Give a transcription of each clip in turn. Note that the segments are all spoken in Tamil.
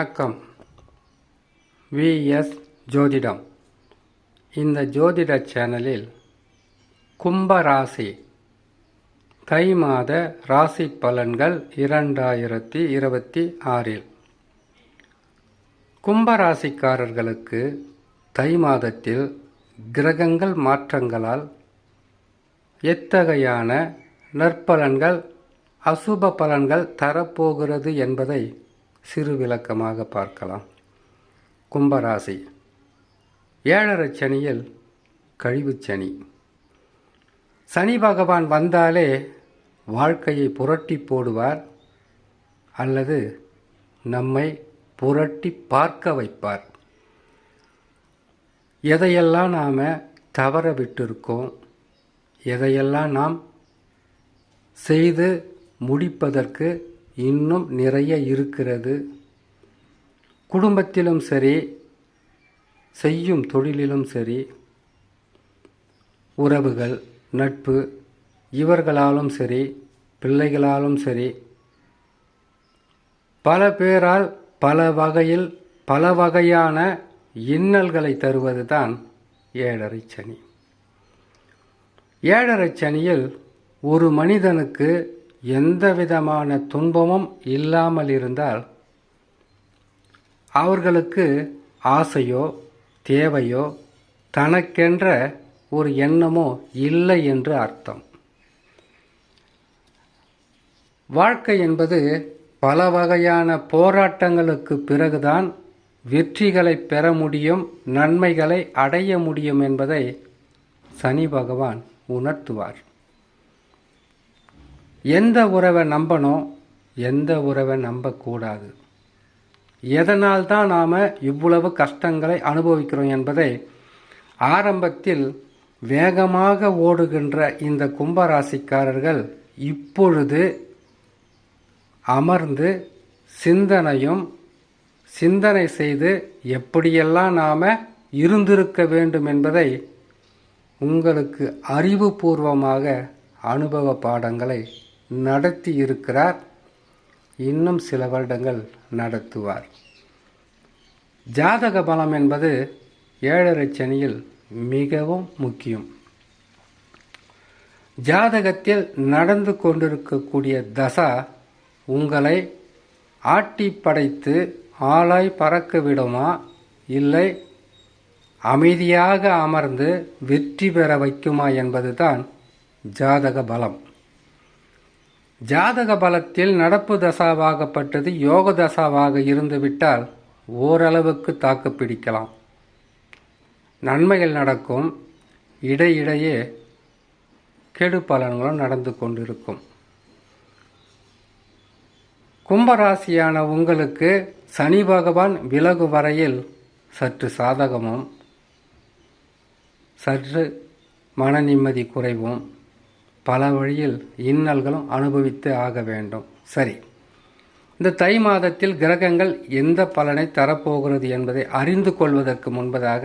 வணக்கம். விஎஸ் ஜோதிடம். இந்த ஜோதிட சேனலில் கும்பராசி தை மாத ராசி பலன்கள் இரண்டாயிரத்தி இருபத்தி ஆறில். கும்பராசிக்காரர்களுக்கு தை மாதத்தில் கிரகங்கள் மாற்றங்களால் எத்தகையான நற்பலன்கள் அசுப பலன்கள் தரப்போகிறது என்பதை சிறு விளக்கமாக பார்க்கலாம். கும்பராசி. ஏழரை சனியில் கழிவு சனி. சனி பகவான் வந்தாலே வாழ்க்கையை புரட்டி போடுவார் அல்லது நம்மை புரட்டி பார்க்க வைப்பார். எதையெல்லாம் நாம் தவற விட்டிருக்கோம் எதையெல்லாம் நாம் செய்து முடிப்பதற்கு இன்னும் நிறைய இருக்கிறது. குடும்பத்திலும் சரி செய்யும் தொழிலிலும் சரி உறவுகள் நட்பு இவர்களாலும் சரி பிள்ளைகளாலும் சரி பல பேரால் பல வகையில் பல வகையான இன்னல்களை தருவது தான் ஏழரை சனி. ஏழரை சனியில் ஒரு மனிதனுக்கு எந்த விதமான துன்பமும் இல்லாமல் இருந்தால் அவர்களுக்கு ஆசையோ தேவையோ தனக்கென்ற ஒரு எண்ணமோ இல்லை என்று அர்த்தம். வாழ்க்கை என்பது பல வகையான போராட்டங்களுக்கு பிறகுதான் வெற்றிகளை பெற முடியும் நன்மைகளை அடைய முடியும் என்பதை சனி பகவான் உணர்த்துவார். எந்த உறவை நம்பணும் எந்த உறவை நம்பக்கூடாது. எதனால் தான் நாம் இவ்வளவு கஷ்டங்களை அனுபவிக்கிறோம் என்பதை ஆரம்பத்தில் வேகமாக ஓடுகின்ற இந்த கும்பராசிக்காரர்கள் இப்பொழுது அமர்ந்து சிந்தனையும் சிந்தனை செய்து எப்படியெல்லாம் நாம் இருந்திருக்க வேண்டும் என்பதை உங்களுக்கு அறிவுபூர்வமாக அனுபவ பாடங்களை நடத்தி இருக்கிறார் இன்னும் சில வருடங்கள் நடத்துவார். ஜாதக பலம் என்பது ஏழரை சனியில் மிகவும் முக்கியம். ஜாதகத்தில் நடந்து கொண்டிருக்கக்கூடிய தசா உங்களை ஆட்டி படைத்து ஆளாய் பறக்க விடுமா? இல்லை அமைதியாக அமர்ந்து வெற்றி பெற வைக்குமா என்பதுதான் ஜாதக பலம். ஜாதக பலத்தில் நடப்பு தசாவாகப்பட்டது யோக தசாவாக இருந்துவிட்டால் ஓரளவுக்கு தாக்கு பிடிக்கலாம். நன்மைகள் நடக்கும். இடையிடையே கெடு பலன்களும் நடந்து கொண்டிருக்கும். கும்பராசியான உங்களுக்கு சனி பகவான் விலகு வரையில் சற்று சாதகமும் சற்று மன நிம்மதி குறைவும். பல வழியில் இன்னல்களும் அனுபவித்து ஆக வேண்டும். சரி. இந்த தை மாதத்தில் கிரகங்கள் எந்த பலனை தரப்போகிறது என்பதை அறிந்து கொள்வதற்கு முன்பதாக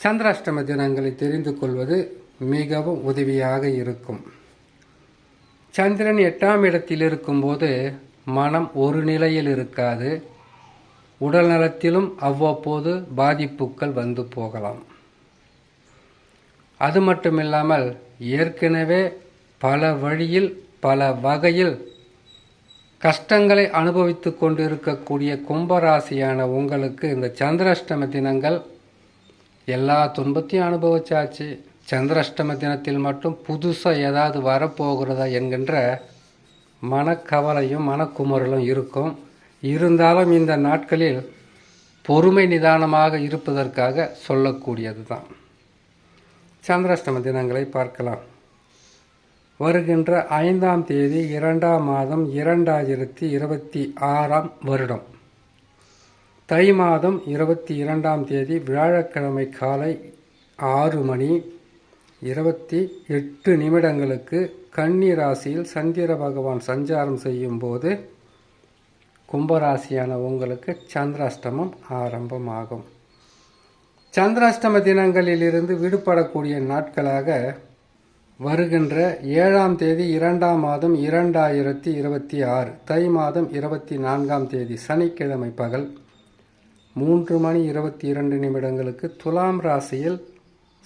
சந்திராஷ்டம தினங்களை தெரிந்து கொள்வது மிகவும் உதவியாக இருக்கும். சந்திரன் எட்டாம் இடத்தில் இருக்கும்போது மனம் ஒரு நிலையில் இருக்காது. உடல் நலத்திலும் அவ்வப்போது பாதிப்புகள் வந்து போகலாம். அது மட்டும் இல்லாமல் ஏற்கனவே பல வழியில் பல வகையில் கஷ்டங்களை அனுபவித்து கொண்டிருக்கக்கூடிய கும்பராசியான உங்களுக்கு இந்த சந்திராஷ்டம தினங்கள் எல்லா துன்பத்தையும் அனுபவிச்சாச்சு. சந்திராஷ்டம தினத்தில் மட்டும் புதுசாக ஏதாவது வரப்போகிறதா என்கின்ற மனக்கவலையும் மனக்குமுறலும் இருக்கும். இருந்தாலும் இந்த நாட்களில் பொறுமை நிதானமாக இருப்பதற்காக சொல்லக்கூடியது தான் சந்திராஷ்டம தினங்களை பார்க்கலாம். வருகின்ற ஐந்தாம் தேதி இரண்டாம் மாதம் இரண்டாயிரத்தி இருபத்தி ஆறாம் வருடம். தை மாதம் இருபத்தி இரண்டாம் தேதி வியாழக்கிழமை காலை ஆறு மணி இருபத்தி எட்டு நிமிடங்களுக்கு கன்னி ராசியில் சந்திர பகவான் சஞ்சாரம் செய்யும் போது கும்பராசியான உங்களுக்கு சந்திராஷ்டமம் ஆரம்பமாகும். சந்திராஷ்டம தினங்களிலிருந்து விடுபடக்கூடிய நாட்களாக வருகின்ற ஏழாம் தேதி இரண்டாம் மாதம் இரண்டாயிரத்தி இருபத்தி ஆறு தை மாதம் இருபத்தி நான்காம் தேதி சனிக்கிழமை பகல் மூன்று மணி இருபத்தி இரண்டு நிமிடங்களுக்கு துலாம் ராசியில்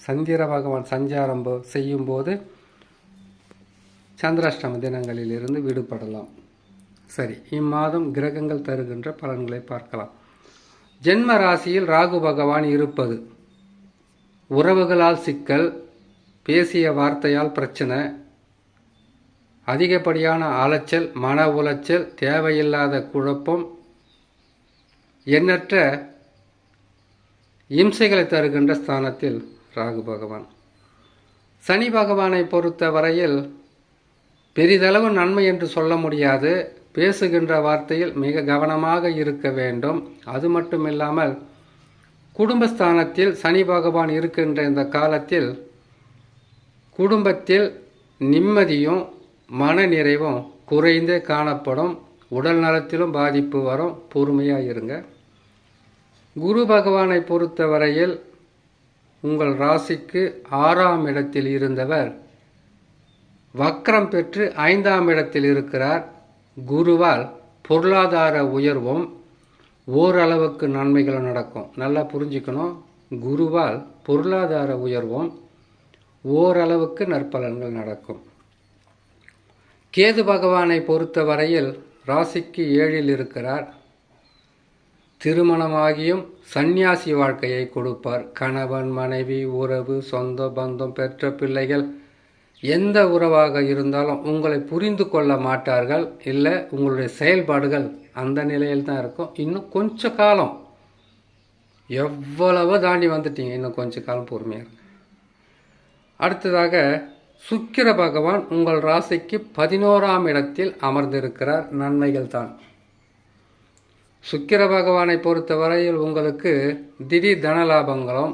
சந்திர பகவான் சஞ்சாரம் செய்யும்போது சந்திராஷ்டம தினங்களில் இருந்து விடுபடலாம். சரி இம்மாதம் கிரகங்கள் தருகின்ற பலன்களை பார்க்கலாம். ஜென்ம ராசியில் ராகு பகவான் இருப்பது. உறவுகளால் சிக்கல் பேசிய வார்த்தையால் பிரச்சனை அதிகப்படியான அலைச்சல் மன உளைச்சல் தேவையில்லாத குழப்பம் எண்ணற்ற இம்சைகளை தருகின்ற ஸ்தானத்தில் ராகு பகவான். சனி பகவானை பொறுத்த வரையில் பெரிதளவு நன்மை என்று சொல்ல முடியாது. பேசுகின்ற வார்த்தையில் மிக கவனமாக இருக்க வேண்டும். அது மட்டுமில்லாமல் குடும்பஸ்தானத்தில் சனி பகவான் இருக்கின்ற இந்த காலத்தில் குடும்பத்தில் நிம்மதியும் மன நிறைவும் குறைந்தே காணப்படும். உடல் நலத்திலும் பாதிப்பு வரும். பொறுமையாக இருங்க. குரு பகவானை பொறுத்தவரையில் உங்கள் ராசிக்கு ஆறாம் இடத்தில் இருந்தவர். வக்ரம் பெற்று ஐந்தாம் இடத்தில் இருக்கிறார். குருவால் பொருளாதார உயர்வும் ஓரளவுக்கு நன்மைகளும் நடக்கும். நல்லா புரிஞ்சுக்கணும். குருவால் பொருளாதார உயர்வும் ஓரளவுக்கு நற்பலன்கள் நடக்கும். கேது பகவானை பொறுத்தவரையில் ராசிக்கு ஏழில் இருக்கிறார். திருமணமாகியும் சந்நியாசி வாழ்க்கையை கொடுப்பார். கணவன் மனைவி உறவு சொந்த பந்தம் பெற்ற பிள்ளைகள் எந்த உறவாக இருந்தாலும் உங்களை புரிந்து கொள்ள மாட்டார்கள் இல்லை உங்களுடைய செயல்பாடுகள் அந்த நிலையில் தான் இருக்கும். இன்னும் கொஞ்ச காலம். எவ்வளவோ தாண்டி வந்துட்டீங்க இன்னும் கொஞ்ச காலம் பொறுமையாக அடுத்ததாக சுக்கிர பகவான் உங்கள் ராசிக்கு பதினோராம் இடத்தில் அமர்ந்திருக்கிறார். நன்மைகள் தான். சுக்கிர பகவானை பொறுத்தவரையில் உங்களுக்கு திடீர் தனலாபங்களும்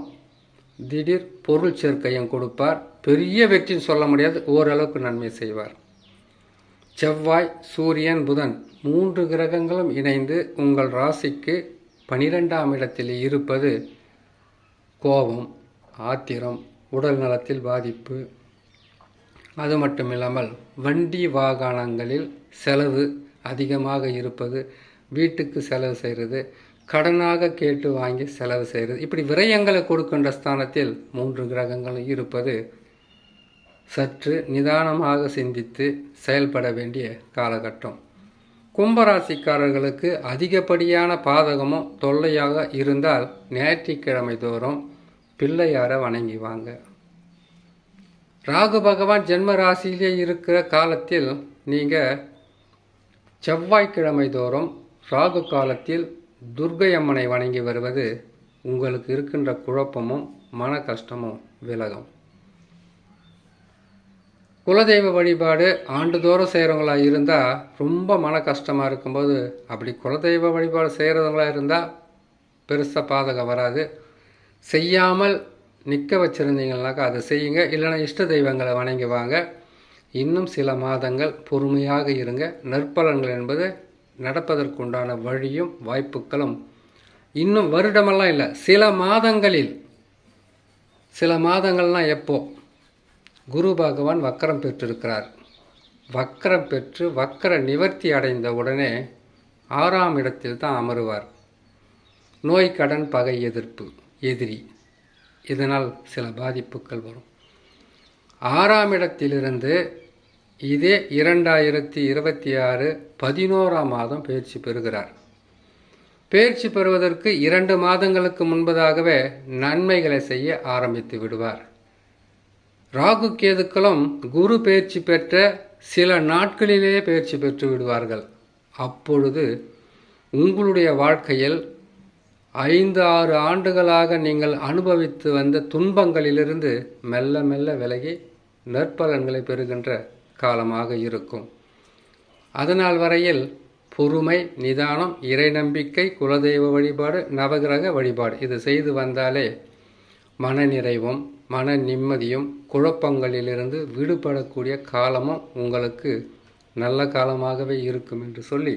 திடீர் பொருள் சேர்க்கையும் கொடுப்பார். பெரிய வெற்றின்னு சொல்ல முடியாது ஓரளவுக்கு நன்மை செய்வார். செவ்வாய் சூரியன் புதன் மூன்று கிரகங்களும் இணைந்து உங்கள் ராசிக்கு பனிரெண்டாம் இடத்தில் இருப்பது கோபம் ஆத்திரம் உடல் நலத்தில் பாதிப்பு. அது மட்டும் இல்லாமல் வண்டி வாகனங்களில் செலவு அதிகமாக இருப்பது வீட்டுக்கு செலவு செய்கிறது கடனாக கேட்டு வாங்கி செலவு செய்கிறது இப்படி விரயங்களை கொடுக்கின்ற ஸ்தானத்தில் மூன்று கிரகங்களும் இருப்பது சற்று நிதானமாக சிந்தித்து செயல்பட வேண்டிய காலகட்டம். கும்பராசிக்காரர்களுக்கு அதிகப்படியான பாதகமும் தொல்லையாக இருந்தால் ஞாயிற்றுக்கிழமை தோறும் பிள்ளையாரை வணங்கி வாங்க. ராகு பகவான் ஜென்ம ராசியிலே இருக்கிற காலத்தில் நீங்கள் செவ்வாய்க்கிழமை தோறும் ராகு காலத்தில் துர்க்கை அம்மனை வணங்கி வருவது உங்களுக்கு இருக்கின்ற குழப்பமும் மன கஷ்டமும் விலகும். குலதெய்வ வழிபாடு ஆண்டுதோறும் செய்கிறவங்களா இருந்தால் ரொம்ப மன கஷ்டமாக இருக்கும்போது அப்படி குலதெய்வ வழிபாடு செய்கிறவங்களா இருந்தால் பெருசாக பாதகம் வராது. செய்யாமல் நிற்க வச்சுருந்தீங்கன்னாக்கா அதை செய்யுங்க. இல்லைன்னா இஷ்ட தெய்வங்களை வணங்கி வாங்க. இன்னும் சில மாதங்கள் பொறுமையாக இருங்க. நற்பலன்கள் என்பது நடப்பதற்குண்டான வழியும் வாய்ப்புகளும் இன்னும் வருடமெல்லாம் இல்லை. சில மாதங்களில் சில மாதங்கள்லாம் எப்போ? குரு பகவான் வக்கரம் பெற்றிருக்கிறார். வக்கரம் பெற்று வக்கர நிவர்த்தி அடைந்த உடனே ஆறாம் இடத்தில் தான் அமருவார். நோய் கடன் பகை எதிர்ப்பு எதிரி. இதனால் சில பாதிப்புகள் வரும். ஆறாம் இடத்திலிருந்து இதே இரண்டாயிரத்தி இருபத்தி ஆறு பதினோராம் மாதம் பயிற்சி பெறுகிறார். பயிற்சி பெறுவதற்கு இரண்டு மாதங்களுக்கு முன்பதாகவே நன்மைகளை செய்ய ஆரம்பித்து விடுவார். ராகு கேதுக்களும் குரு பயிற்சி பெற்ற சில நாட்களிலேயே பயிற்சி பெற்று விடுவார்கள். அப்பொழுது உங்களுடைய வாழ்க்கையில் ஐந்து ஆறு ஆண்டுகளாக நீங்கள் அனுபவித்து வந்த துன்பங்களிலிருந்து மெல்ல மெல்ல விலகி நற்பலன்களை பெறுகின்ற காலமாக இருக்கும். அதனால் வரையில் பொறுமை நிதானம் இறை நம்பிக்கை குலதெய்வ வழிபாடு நவகிரக வழிபாடு இது செய்து வந்தாலே மனநிறைவும் மன நிம்மதியும் குழப்பங்களிலிருந்து விடுபடக்கூடிய காலமும் உங்களுக்கு நல்ல காலமாகவே இருக்கும் என்று சொல்லி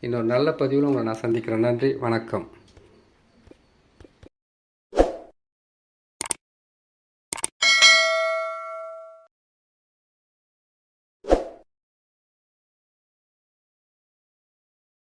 இன்னொரு நல்ல பதிவில் உங்களை நான் சந்திக்கிறேன். நன்றி வணக்கம்.